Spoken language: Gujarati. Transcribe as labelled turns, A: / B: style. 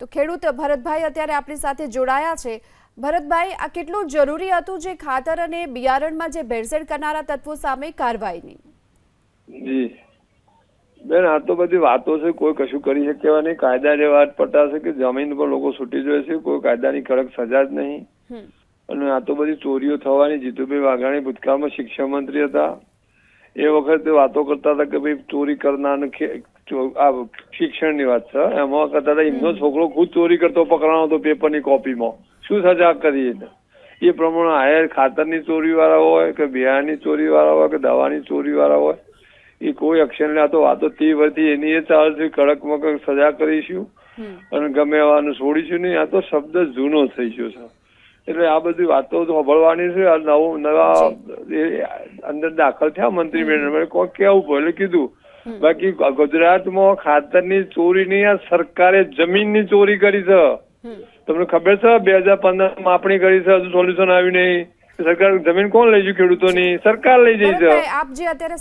A: તો ખેડૂત ભરતભાઈ અત્યારે આપણી સાથે જોડાયા છે. ભરતભાઈ આ કેટલું જરૂરી હતું જે ખાતર અને બિયારણમાં જે ભેળસેળ કરનારા તત્વો સામે કાર્યવાહીની?
B: જી. બેન આ તો બધી વાતો છે કોઈ કશું કરી શકે એવા નહીં. કાયદા જે વાત પટાશે કે જમીન પર લોકો છૂટી જાય છે કોઈ કાયદાની કડક સજા જ નહીં. અને આ તો બધી ચોરીઓ થવાની જીતુભાઈ વાઘાણી ભૂતકાળમાં શિક્ષણ મંત્રી હતા. એ વખતે વાતો કરતા હતા કે ભાઈ ચોરી કરનાર આ શિક્ષણની વાત છે. એમાં કરતા હતા એમનો છોકરો ખુદ ચોરી કરતો પકડાણો હતો પેપરની કોપીમાં. શું સજા કરી એ પ્રમાણે હાયર ખાતરની ચોરી વાળા હોય કે બિયારની ચોરી વાળા હોય કે દવાની ચોરી વાળા હોય એ કોઈ એક્શન લે આ તો વાતો તે વર્ષથી એની એ ચાલશે કડકમાં કડક સજા કરીશું. અને ગમે એવાનું છોડીશું નહીં આ તો શબ્દ જૂનો થઈ ગયો છે. એટલે આ બધી વાતો તો સાંભળવાની છે આ નવું નવા અંદર દાખલ થયા મંત્રી મેળવે કોણ કેવું પડે કીધું બાકી ગુજરાતમાં ખાતરની ચોરી નહીં આ સરકારે જમીનની ચોરી કરી છે. તમને ખબર છે બે હજાર પંદર માપણી કરી છે હજુ સોલ્યુશન આવ્યું નહીં. સરકાર જમીન કોણ લઈ ગયું ખેડૂતોની? સરકાર લઈ જઈ છે.
A: આપ જે અત્યારે